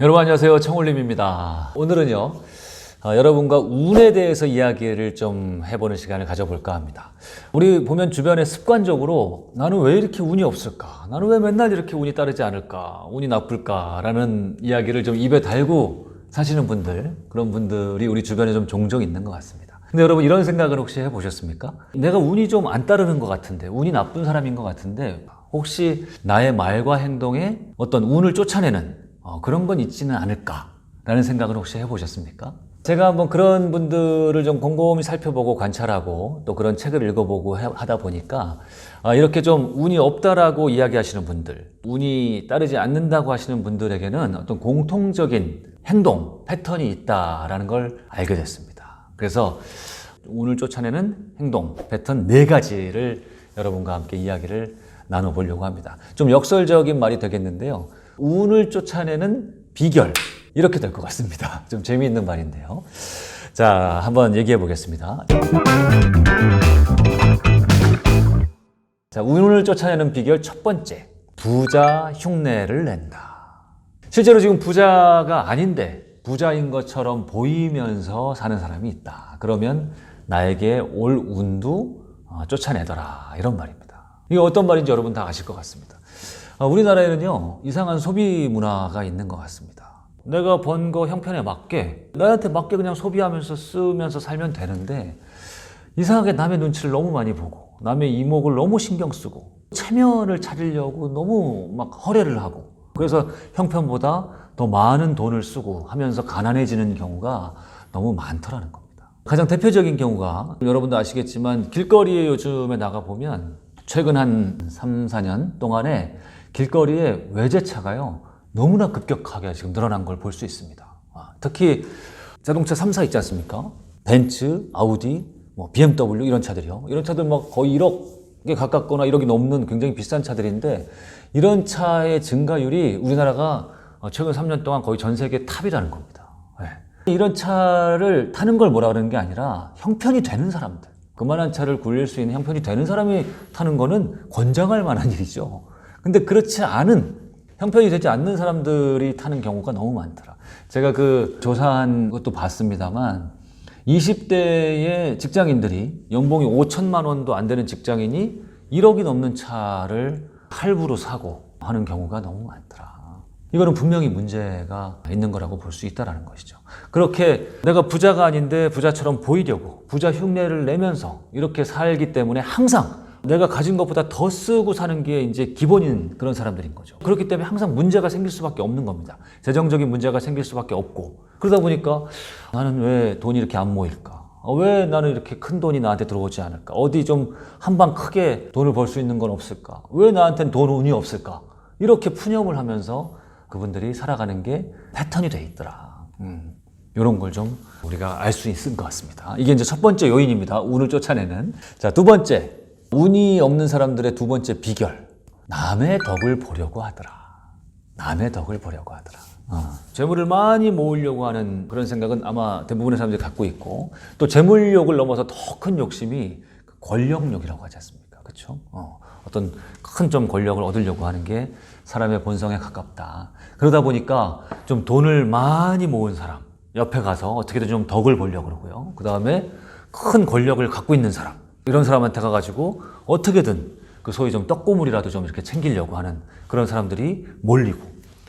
여러분 안녕하세요. 청울림입니다. 오늘은요, 어, 여러분과 운에 대해서 이야기를 좀 해보는 시간을 가져볼까 합니다. 우리 보면 주변에 습관적으로 나는 왜 이렇게 운이 없을까? 나는 왜 맨날 이렇게 운이 따르지 않을까? 운이 나쁠까? 라는 이야기를 좀 입에 달고 사시는 분들, 그런 분들이 우리 주변에 좀 종종 있는 것 같습니다. 근데 여러분 이런 생각을 혹시 해보셨습니까? 내가 운이 좀 안 따르는 것 같은데, 운이 나쁜 사람인 것 같은데, 혹시 나의 말과 행동에 어떤 운을 쫓아내는 어, 그런 건 있지는 않을까라는 생각을 혹시 해보셨습니까? 제가 한번 그런 분들을 좀 곰곰이 살펴보고 관찰하고 또 그런 책을 읽어보고 해- 하다 보니까 아, 이렇게 좀 운이 없다라고 이야기하시는 분들, 운이 따르지 않는다고 하시는 분들에게는 어떤 공통적인 행동, 패턴이 있다라는 걸 알게 됐습니다. 그래서 운을 쫓아내는 행동, 패턴 네 가지를 여러분과 함께 이야기를 나눠보려고 합니다. 좀 역설적인 말이 되겠는데요. 운을 쫓아내는 비결. 이렇게 될 것 같습니다. 좀 재미있는 말인데요. 자, 한번 얘기해 보겠습니다. 자, 운을 쫓아내는 비결 첫 번째. 부자 흉내를 낸다. 실제로 지금 부자가 아닌데 부자인 것처럼 보이면서 사는 사람이 있다. 그러면 나에게 올 운도 어, 쫓아내더라. 이런 말입니다. 이게 어떤 말인지 여러분 다 아실 것 같습니다. 어, 우리나라에는요, 이상한 소비 문화가 있는 것 같습니다. 내가 번 거 형편에 맞게, 나한테 맞게 그냥 소비하면서 쓰면서 살면 되는데, 이상하게 남의 눈치를 너무 많이 보고, 남의 이목을 너무 신경 쓰고, 체면을 차리려고 너무 막 허례를 하고, 그래서 형편보다 더 많은 돈을 쓰고 하면서 가난해지는 경우가 너무 많더라는 겁니다. 가장 대표적인 경우가 여러분도 아시겠지만 길거리에 요즘에 나가보면 최근 한 3, 4년 동안에 길거리에 외제차가요 너무나 급격하게 지금 늘어난 걸 볼 수 있습니다. 아, 특히 자동차 3사 있지 않습니까? 벤츠, 아우디, 뭐 BMW 이런 차들이요. 이런 차들 막 거의 1억에 가깝거나 1억이 넘는 굉장히 비싼 차들인데 이런 차의 증가율이 우리나라가 어, 최근 3년 동안 거의 전 세계 탑이라는 겁니다. 네. 이런 차를 타는 걸 뭐라 그러는 게 아니라 형편이 되는 사람들. 그만한 차를 굴릴 수 있는 형편이 되는 사람이 타는 거는 권장할 만한 일이죠. 근데 그렇지 않은 형편이 되지 않는 사람들이 타는 경우가 너무 많더라. 제가 그 조사한 것도 봤습니다만 20대의 직장인들이 연봉이 5천만 원도 안 되는 직장인이 1억이 넘는 차를 할부로 사고 하는 경우가 너무 많더라. 이거는 분명히 문제가 있는 거라고 볼 수 있다라는 것이죠. 그렇게 내가 부자가 아닌데 부자처럼 보이려고 부자 흉내를 내면서 이렇게 살기 때문에 항상 내가 가진 것보다 더 쓰고 사는 게 이제 기본인 그런 사람들인 거죠. 그렇기 때문에 항상 문제가 생길 수밖에 없는 겁니다. 재정적인 문제가 생길 수밖에 없고 그러다 보니까 나는 왜 돈이 이렇게 안 모일까? 어, 왜 나는 이렇게 큰 돈이 나한테 들어오지 않을까? 어디 좀 한 방 크게 돈을 벌 수 있는 건 없을까? 왜 나한테는 돈 운이 없을까? 이렇게 푸념을 하면서 그분들이 살아가는 게 패턴이 돼 있더라. 음, 이런 걸 좀 우리가 알 수 있을 것 같습니다. 이게 이제 첫 번째 요인입니다. 운을 쫓아내는. 자, 두 번째. 운이 없는 사람들의 두 번째 비결. 남의 덕을 보려고 하더라. 남의 덕을 보려고 하더라. 어, 재물을 많이 모으려고 하는 그런 생각은 아마 대부분의 사람들이 갖고 있고 또 재물욕을 넘어서 더 큰 욕심이 그 권력욕이라고 하지 않습니까? 그렇죠? 어, 어떤 큰 좀 권력을 얻으려고 하는 게 사람의 본성에 가깝다. 그러다 보니까 좀 돈을 많이 모은 사람 옆에 가서 어떻게든 좀 덕을 보려고 그러고요. 그 다음에 큰 권력을 갖고 있는 사람 이런 사람한테 가가지고 어떻게든 그 소위 좀 떡고물이라도 좀 이렇게 챙기려고 하는 그런 사람들이 몰리고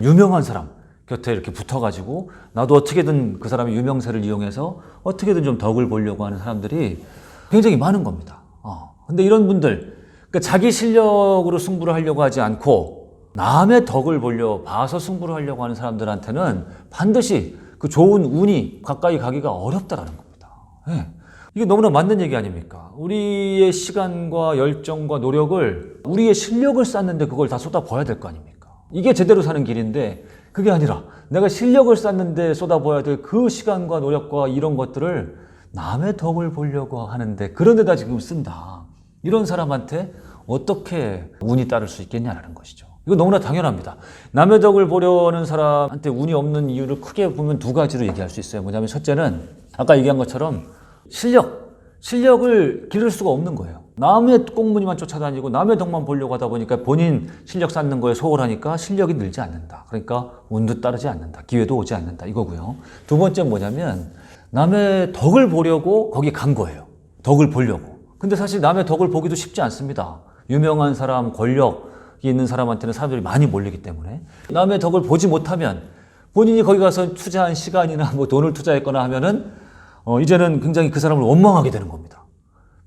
유명한 사람 곁에 이렇게 붙어가지고 나도 어떻게든 그 사람의 유명세를 이용해서 어떻게든 좀 덕을 보려고 하는 사람들이 굉장히 많은 겁니다. 어. 근데 이런 분들 그러니까 자기 실력으로 승부를 하려고 하지 않고 남의 덕을 보려 봐서 승부를 하려고 하는 사람들한테는 반드시 그 좋은 운이 가까이 가기가 어렵다라는 겁니다. 예. 이게 너무나 맞는 얘기 아닙니까? 우리의 시간과 열정과 노력을 우리의 실력을 쌓는데 그걸 다 쏟아부어야 될 거 아닙니까? 이게 제대로 사는 길인데 그게 아니라 내가 실력을 쌓는데 쏟아부어야 될 그 시간과 노력과 이런 것들을 남의 덕을 보려고 하는데 그런 데다 지금 쓴다. 이런 사람한테 어떻게 운이 따를 수 있겠냐라는 것이죠. 이거 너무나 당연합니다. 남의 덕을 보려는 사람한테 운이 없는 이유를 크게 보면 두 가지로 얘기할 수 있어요. 뭐냐면 첫째는 아까 얘기한 것처럼 실력, 실력을 기를 수가 없는 거예요. 남의 꽁무니만 쫓아다니고 남의 덕만 보려고 하다 보니까 본인 실력 쌓는 거에 소홀하니까 실력이 늘지 않는다. 그러니까 운도 따르지 않는다. 기회도 오지 않는다. 이거고요. 두 번째 뭐냐면 남의 덕을 보려고 거기 간 거예요. 덕을 보려고. 근데 사실 남의 덕을 보기도 쉽지 않습니다. 유명한 사람, 권력이 있는 사람한테는 사람들이 많이 몰리기 때문에 남의 덕을 보지 못하면 본인이 거기 가서 투자한 시간이나 뭐 돈을 투자했거나 하면은 어, 이제는 굉장히 그 사람을 원망하게 되는 겁니다.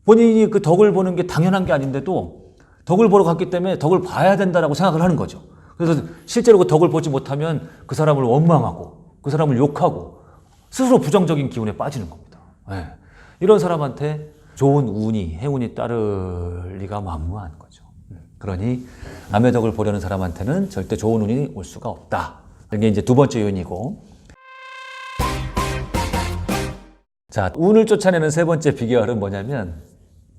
본인이 그 덕을 보는 게 당연한 게 아닌데도 덕을 보러 갔기 때문에 덕을 봐야 된다라고 생각을 하는 거죠. 그래서 실제로 그 덕을 보지 못하면 그 사람을 원망하고 그 사람을 욕하고 스스로 부정적인 기운에 빠지는 겁니다. 예. 이런 사람한테 좋은 운이, 행운이 따를 리가 만무한 거죠. 음. 그러니 남의 덕을 보려는 사람한테는 절대 좋은 운이 올 수가 없다. 이게 이제 두 번째 요인이고. 자, 운을 쫓아내는 세 번째 비결은 뭐냐면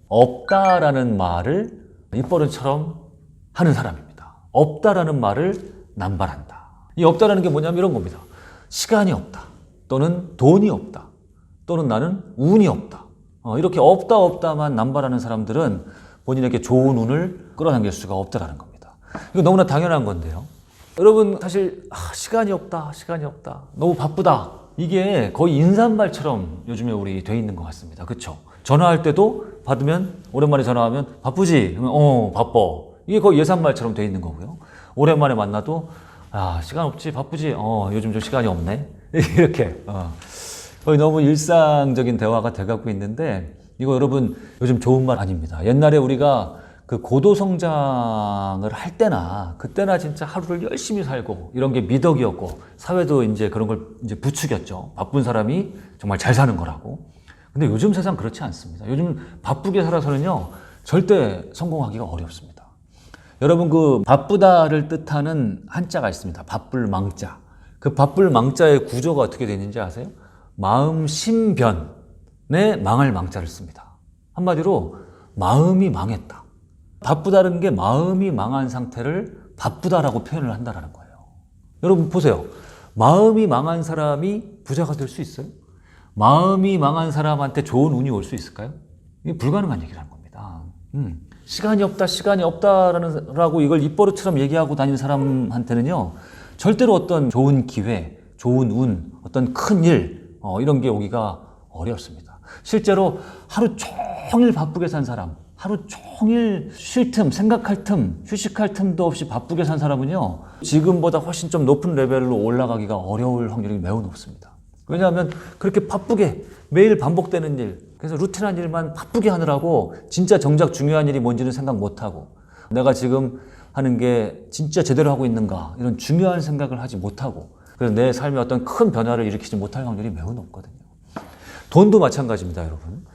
없다라는 말을 입버릇처럼 하는 사람입니다. 없다라는 말을 남발한다. 이 없다라는 게 뭐냐면 이런 겁니다. 시간이 없다. 또는 돈이 없다. 또는 나는 운이 없다. 어, 이렇게 없다 없다만 남발하는 사람들은 본인에게 좋은 운을 끌어당길 수가 없다라는 겁니다. 이거 너무나 당연한 건데요. 여러분 사실 아, 시간이 없다, 시간이 없다, 너무 바쁘다. 이게 거의 인사말처럼 요즘에 우리 돼 있는 것 같습니다. 그렇죠? 전화할 때도 받으면 오랜만에 전화하면 바쁘지? 그러면 어 바빠. 이게 거의 예산말처럼 돼 있는 거고요. 오랜만에 만나도 아 시간 없지 바쁘지? 어 요즘 좀 시간이 없네. 이렇게 어. 거의 너무 일상적인 대화가 돼가고 있는데 이거 여러분 요즘 좋은 말 아닙니다. 옛날에 우리가 그 고도 성장을 할 때나 그때나 진짜 하루를 열심히 살고 이런 게 미덕이었고 사회도 이제 그런 걸 이제 부추겼죠. 바쁜 사람이 정말 잘 사는 거라고. 근데 요즘 세상 그렇지 않습니다. 요즘 바쁘게 살아서는요 절대 성공하기가 어렵습니다. 여러분 그 바쁘다를 뜻하는 한자가 있습니다. 바쁠 망자. 그 바쁠 망자의 구조가 어떻게 되는지 아세요? 마음 심변에 망할 망자를 씁니다. 한마디로 마음이 망했다. 바쁘다는 게 마음이 망한 상태를 바쁘다라고 표현을 한다라는 거예요. 여러분 보세요. 마음이 망한 사람이 부자가 될 수 있어요? 마음이 망한 사람한테 좋은 운이 올 수 있을까요? 이게 불가능한 얘기라는 겁니다. 음, 시간이 없다, 시간이 없다라는 라고 이걸 입버릇처럼 얘기하고 다니는 사람한테는요, 절대로 어떤 좋은 기회, 좋은 운, 어떤 큰 일, 어, 이런 게 오기가 어렵습니다. 실제로 하루 종일 바쁘게 산 사람, 하루 종일 쉴 틈, 생각할 틈, 휴식할 틈도 없이 바쁘게 산 사람은요, 지금보다 훨씬 좀 높은 레벨로 올라가기가 어려울 확률이 매우 높습니다. 왜냐하면 그렇게 바쁘게 매일 반복되는 일, 그래서 루틴한 일만 바쁘게 하느라고 진짜 정작 중요한 일이 뭔지는 생각 못 하고 내가 지금 하는 게 진짜 제대로 하고 있는가 이런 중요한 생각을 하지 못하고 그래서 내 삶에 어떤 큰 변화를 일으키지 못할 확률이 매우 높거든요. 돈도 마찬가지입니다, 여러분.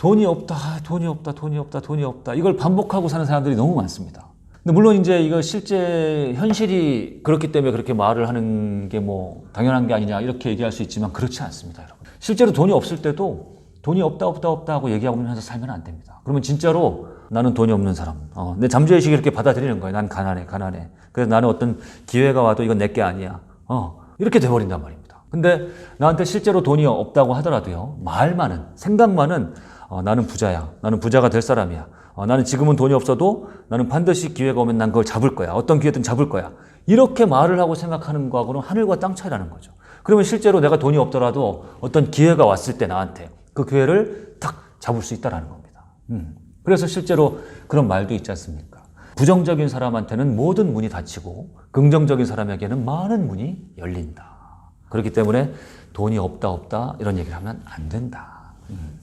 돈이 없다, 돈이 없다, 돈이 없다, 돈이 없다. 이걸 반복하고 사는 사람들이 너무 많습니다. 근데 물론 이제 이거 실제 현실이 그렇기 때문에 그렇게 말을 하는 게 뭐 당연한 게 아니냐 이렇게 얘기할 수 있지만 그렇지 않습니다, 여러분. 실제로 돈이 없을 때도 돈이 없다, 없다, 없다 하고 얘기하면서 살면 안 됩니다. 그러면 진짜로 나는 돈이 없는 사람. 어, 내 잠재의식이 이렇게 받아들이는 거예요. 난 가난해, 가난해. 그래서 나는 어떤 기회가 와도 이건 내 게 아니야. 어, 이렇게 돼버린단 말입니다. 근데 나한테 실제로 돈이 없다고 하더라도요. 말만은, 생각만은 어, 나는 부자야. 나는 부자가 될 사람이야. 어, 나는 지금은 돈이 없어도 나는 반드시 기회가 오면 난 그걸 잡을 거야. 어떤 기회든 잡을 거야. 이렇게 말을 하고 생각하는 거하고는 하늘과 땅 차이라는 거죠. 그러면 실제로 내가 돈이 없더라도 어떤 기회가 왔을 때 나한테 그 기회를 탁 잡을 수 있다라는 겁니다. 음. 그래서 실제로 그런 말도 있지 않습니까? 부정적인 사람한테는 모든 문이 닫히고 긍정적인 사람에게는 많은 문이 열린다. 그렇기 때문에 돈이 없다 없다 이런 얘기를 하면 안 된다. 음.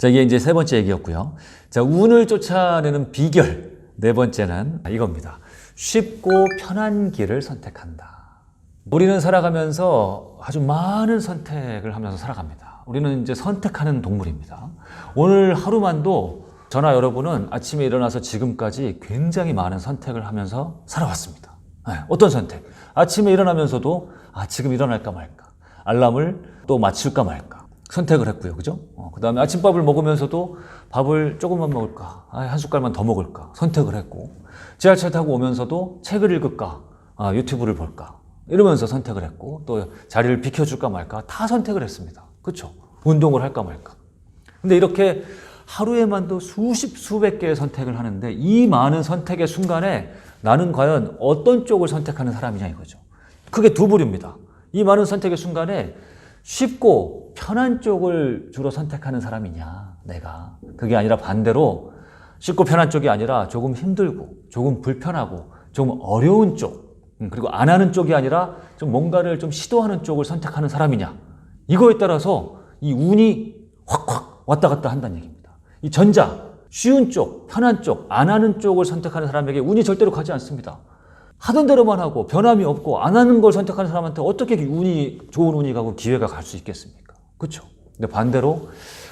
자, 이게 이제 세 번째 얘기였고요. 자, 운을 쫓아내는 비결. 네 번째는 이겁니다. 쉽고 편한 길을 선택한다. 우리는 살아가면서 아주 많은 선택을 하면서 살아갑니다. 우리는 이제 선택하는 동물입니다. 오늘 하루만도 저나 여러분은 아침에 일어나서 지금까지 굉장히 많은 선택을 하면서 살아왔습니다. 네, 어떤 선택? 아침에 일어나면서도 아, 지금 일어날까 말까. 알람을 또 맞출까 말까. 선택을 했고요. 그죠? 어, 그 다음에 아침밥을 먹으면서도 밥을 조금만 먹을까? 아, 한 숟갈만 더 먹을까? 선택을 했고. 지하철 타고 오면서도 책을 읽을까? 아, 유튜브를 볼까? 이러면서 선택을 했고, 또 자리를 비켜줄까 말까? 다 선택을 했습니다. 그쵸? 운동을 할까 말까? 근데 이렇게 하루에만도 수십 수백 개의 선택을 하는데 이 많은 선택의 순간에 나는 과연 어떤 쪽을 선택하는 사람이냐 이거죠. 크게 두 부류입니다. 이 많은 선택의 순간에 쉽고 편한 쪽을 주로 선택하는 사람이냐, 내가. 그게 아니라 반대로 쉽고 편한 쪽이 아니라 조금 힘들고, 조금 불편하고, 조금 어려운 쪽, 음, 그리고 안 하는 쪽이 아니라 좀 뭔가를 좀 시도하는 쪽을 선택하는 사람이냐. 이거에 따라서 이 운이 확확 왔다 갔다 한다는 얘기입니다. 이 전자, 쉬운 쪽, 편한 쪽, 안 하는 쪽을 선택하는 사람에게 운이 절대로 가지 않습니다. 하던 대로만 하고 변함이 없고 안 하는 걸 선택하는 사람한테 어떻게 운이 좋은 운이 가고 기회가 갈 수 있겠습니까? 그렇죠? 근데 반대로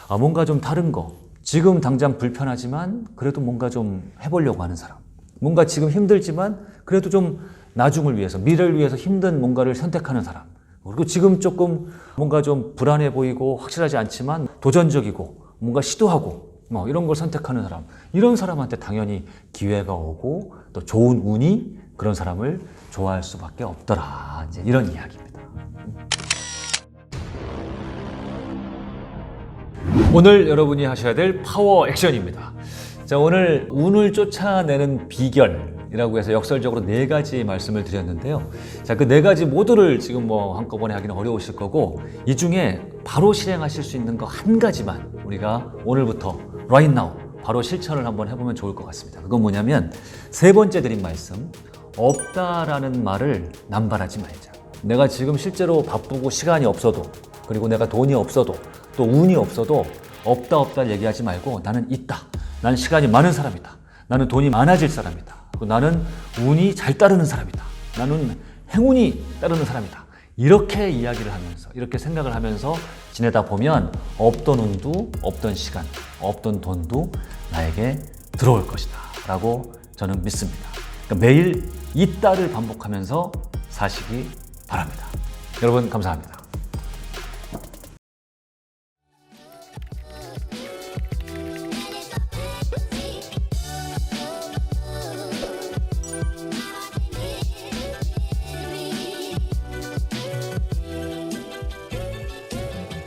아, 뭔가 좀 다른 거 지금 당장 불편하지만 그래도 뭔가 좀 해보려고 하는 사람 뭔가 지금 힘들지만 그래도 좀 나중을 위해서 미래를 위해서 힘든 뭔가를 선택하는 사람 그리고 지금 조금 뭔가 좀 불안해 보이고 확실하지 않지만 도전적이고 뭔가 시도하고 뭐 이런 걸 선택하는 사람 이런 사람한테 당연히 기회가 오고 또 좋은 운이 그런 사람을 좋아할 수밖에 없더라 이제 이런 이야기입니다. 오늘 여러분이 하셔야 될 파워 액션입니다. 자 오늘 운을 쫓아내는 비결이라고 해서 역설적으로 네 가지 말씀을 드렸는데요. 자 그 네 가지 모두를 지금 뭐 한꺼번에 하기는 어려우실 거고 이 중에 바로 실행하실 수 있는 거 한 가지만 우리가 오늘부터 right now 바로 실천을 한번 해보면 좋을 것 같습니다. 그건 뭐냐면 세 번째 드린 말씀 없다라는 말을 남발하지 말자. 내가 지금 실제로 바쁘고 시간이 없어도 그리고 내가 돈이 없어도 또 운이 없어도 없다 없다 얘기하지 말고 나는 있다. 나는 시간이 많은 사람이다. 나는 돈이 많아질 사람이다. 나는 운이 잘 따르는 사람이다. 나는 행운이 따르는 사람이다. 이렇게 이야기를 하면서 이렇게 생각을 하면서 지내다 보면 없던 운도 없던 시간, 없던 돈도 나에게 들어올 것이다. 라고 저는 믿습니다. 그러니까 매일 있다를 반복하면서 사시기 바랍니다. 여러분 감사합니다.